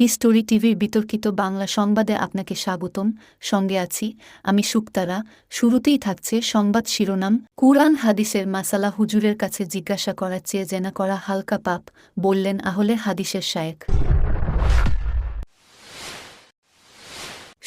History টিভির বিতর্কিত বাংলা সংবাদে আপনাকে স্বাগতম। সঙ্গে আছি আমি শুক্তারা শুরুতেই থাকছে সংবাদ শিরোনাম। কুরআন হাদিসের মাসালা হুজুরের কাছে জিজ্ঞাসা করার চেয়ে জেনা করা হালকা পাপ, বললেন আহলে হাদিসের শায়েক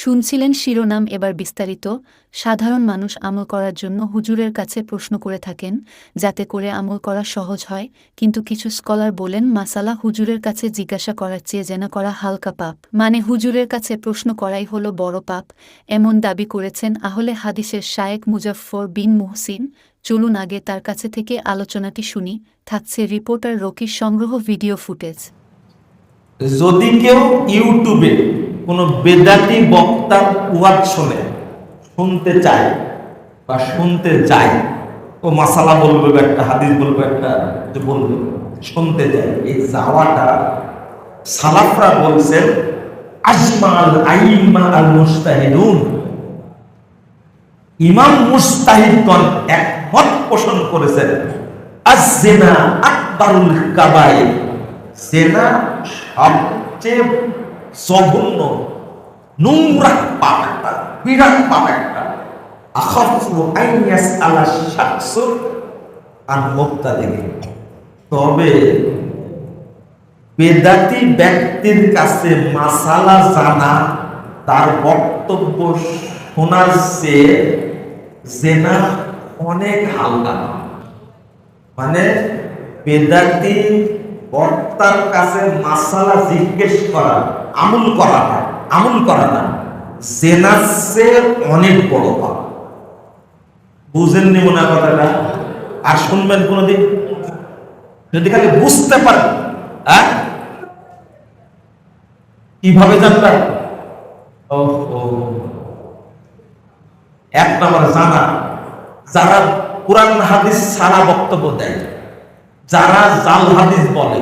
শুনছিলেন শিরোনাম এবার বিস্তারিত। সাধারণ মানুষ আমল করার জন্য হুজুরের কাছে প্রশ্ন করে থাকেন, যাতে করে আমল করা সহজ হয়। কিন্তু কিছু স্কলার বলেন, মাসালা হুজুরের কাছে জিজ্ঞাসা করার চেয়ে যেন করা হালকা পাপ। মানে হুজুরের কাছে প্রশ্ন করাই হলো বড় পাপ। এমন দাবি করেছেন আহলে হাদিসের শায়েক মুজাফফর বিন মুহসিন। চলুন আগে তার কাছে থেকে আলোচনাটি শুনি। থাকছে রিপোর্টার রকির সংগ্রহ ভিডিও ফুটেজ। যদি কেউ ইউটিউবে কোনো বেদাতি বক্তার ওয়াজ শোনে শুনতে চায় বা শুনতে যায়। ও মাসালা বলবে একটা হাদিস বলবে একটা যে বলবে, শুনতে যায়। এই যাওয়াটা সালাফরা বলছেন, আজমাল আইমা আল মুস্তাহিদুন ইমাম মুস্তাহিদগণ একমত পোষণ করেছেন, আজ-জিনা আকবারুল কাবাইর। জেনা সবচেয়ে জঘন্য নোংরা পাপ একটা, বিরাট পাপ একটা। তবে বেদাতি ব্যক্তির কাছে মাসালা জানা, তার বক্তব্য শোনার চেয়ে জেনা অনেক হালকা। মানে বেদাতি বক্তার কাছে মাসালা জিজ্ঞেস করা, আমুল করা না, আমুল করা না। চেয়ে অনেক বড় পাপ। বুঝেননি মনে কথাটা? আর শুনবেন কোনোদিন? যদি খালি বুঝতে পারেন হ্যাঁ? কীভাবে জানবেন এক নম্বর জানা, যারা কোরআন, হাদিস সারা বক্তব্য দেয়। যারা জাল হাদিস বলে,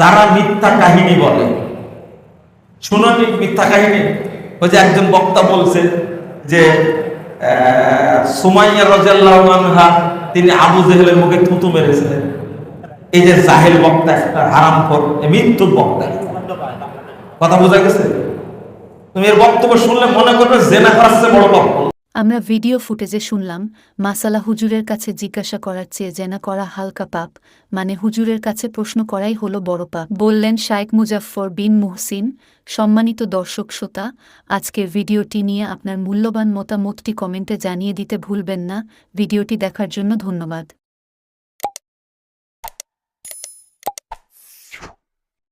যারা মিথ্যা কাহিনী বলে। শুনুনি মিথ্যা কাহিনী? ওই যে একজন বক্তা বলছে যে সুমাইয়া আনহা, তিনি আবু জেহেলের মুখে থুতু মেরেছিলেন। এই যে জাহেল বক্তা একটা, হারাম খোর মৃত্যু বক্তা। কথা বোঝা গেছে? তুমি এর বক্তব্য শুনলে মনে করবে জেনা করার বড় পাপ আমরা ভিডিও ফুটেজে শুনলাম, মাসালা হুজুরের কাছে জিজ্ঞাসা করার চেয়ে জেনা করা হালকা পাপ মানে হুজুরের কাছে প্রশ্ন করাই হল বড় পাপ। বললেন শায়েক মুজাফর বিন মুহসিন, সম্মানিত দর্শক শ্রোতা, আজকের ভিডিওটি নিয়ে আপনার মূল্যবান মতামতটি কমেন্টে জানিয়ে দিতে ভুলবেন না। ভিডিওটি দেখার জন্য ধন্যবাদ।